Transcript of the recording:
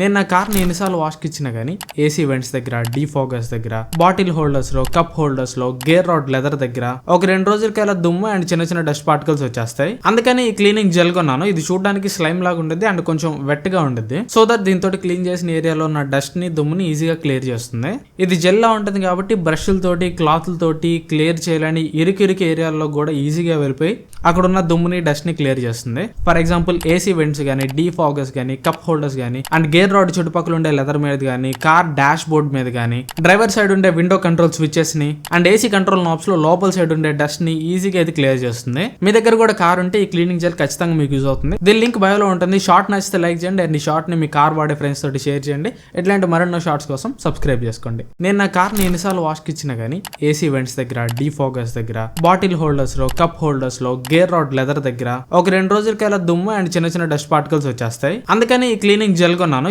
నేను నా కార్ని ఎన్నిసార్లు వాష్కి ఇచ్చినా కానీ ఏసీ వెంట్స్ దగ్గర డీఫోగస్ దగ్గర బాటిల్ హోల్డర్స్లో కప్ హోల్డర్స్లో గేర్ రాడ్ లెదర్ దగ్గర ఒక రెండు రోజులకి అలా దుమ్ము అండ్ చిన్న చిన్న డస్ట్ పార్టికల్స్ వచ్చేస్తాయి. అందుకని ఈ క్లీనింగ్ జెల్ కొన్నాను. ఇది చూడడానికి స్లైమ్ లాగా ఉండేది అండ్ కొంచెం వెట్గా ఉండేది సో దట్ దీంతో క్లీన్ చేసిన ఏరియాలో ఉన్న డస్ట్ని దుమ్ముని ఈజీగా క్లియర్ చేస్తుంది. ఇది జెల్ లా ఉంటుంది కాబట్టి బ్రష్లతోటి క్లాత్లతోటి క్లియర్ చేయాలని ఇరుకు ఏరియాల్లో కూడా ఈజీగా వెళ్ళిపోయి అక్కడ ఉన్న దుమ్ముని డస్ట్ని క్లియర్ చేస్తుంది. ఫర్ ఎగ్జాంపుల్ ఏసీ వెంట్స్ కానీ డీఫాగర్స్ కానీ కప్ హోల్డర్స్ కానీ అండ్ గేర్ రాడ్ చుట్టుపక్కల ఉండే లెదర్ మీద కానీ కార్ డాష్ బోర్డ్ మీద కానీ డ్రైవర్ సైడ్ ఉండే విండో కంట్రోల్ స్విచెస్ని అండ్ ఏసీ కంట్రోల్ నాబ్స్లో లోపల సైడ్ ఉండే డస్ట్ని ఈజీగా అయితే క్లియర్ చేస్తుంది. మీ దగ్గర కూడా కార్ ఉంటే ఈ క్లీనింగ్ జెల్ ఖచ్చితంగా మీకు యూజ్ అవుతుంది. దీని లింక్ బయోలో ఉంటుంది. షార్ట్ నచ్చితే లైక్ చేయండి. అండ్ ఈ షార్ట్ని మీ కార్ వాడే ఫ్రెండ్స్ తోటి షేర్ చేయండి. ఇట్లాంటి మరెన్నో షార్ట్స్ కోసం సబ్స్క్రైబ్ చేసుకోండి. నేను నా కార్ని ఎన్నిసార్లు వాష్ ఇచ్చినా కానీ ఏసీ వెంట్స్ దగ్గర డీఫోగస్ దగ్గర బాటిల్ హోల్డర్స్లో కప్ హోల్డర్స్లో గేర్ రాడ్ లెదర్ దగ్గర ఒక రెండు రోజులకి అలా దుమ్ము అండ్ చిన్న చిన్న డస్ట్ పార్టికల్స్ వచ్చేస్తాయి. అందుకని ఈ క్లీనింగ్ జెల్ కొన్నాను.